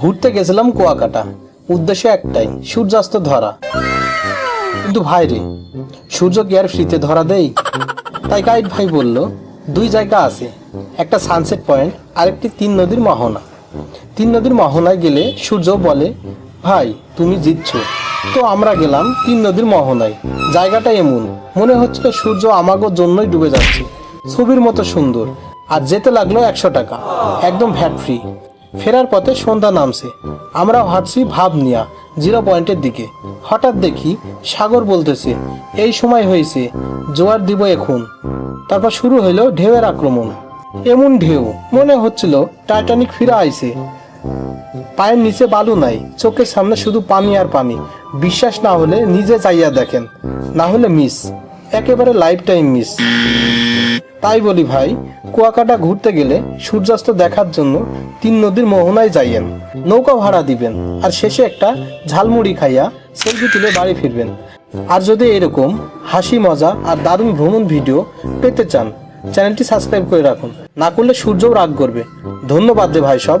ঘুরতে গেছিলাম কুয়াকাটা। উদ্দেশ্য একটাই, সূর্যাস্ত ধরা। কিন্তু ভাই রে, সূর্য কি আর ফ্রিতে ধরা দেই? তাই গাইড ভাই বলল, দুই জায়গা আছে, একটা সানসেট পয়েন্ট আর একটি তিন নদীর মোহনা। তিন নদীর মোহনায় গেলে সূর্য বলে, ভাই, তুমি জিতছো। তো আমরা গেলাম তিন নদীর মোহনায়। জায়গাটা এমন, মনে হচ্ছিল সূর্য আমাগো জন্যই ডুবে যাচ্ছে। ছবির মতো সুন্দর, আর যেতে লাগল একশো টাকা, একদম ভ্যাট ফ্রি ফেরার পথে সন্ধ্যা নামছে। আমরা হাঁটছি ভাব নিয়া জিরো পয়েন্টের দিকে। হঠাৎ দেখি সাগর বলতেছে, এই সময় হয়েছে, জোয়ার দিব এখন। তারপর শুরু হইল ঢেউয়ের আক্রমণ। এমন ঢেউ, মনে হচ্ছিল টাইটানিক ফিরে আইছে। পায়ের নিচে বালু নাই, চোখের সামনে শুধু পানি আর পানি। বিশ্বাস না হলে নিজে চাইয়া দেখেন, না হলে মিস, একেবারে লাইফ টাইম মিস। তাই বলি ভাই, কুয়াকাটা ঘুরতে গেলে সূর্যাস্ত দেখার জন্য তিন নদীর মোহনায় যাইয়েন, নৌকা ভাড়া দিবেন, আর শেষে একটা ঝালমুড়ি খাইয়া সেলফি তুলে বাড়ি ফিরবেন। আর যদি এরকম হাসি মজা আর দারুণ ভ্রমণ ভিডিও পেতে চান, চ্যানেলটি সাবস্ক্রাইব করে রাখুন। না করলে সূর্যও রাগ করবে। ধন্যবাদ রে ভাই সব।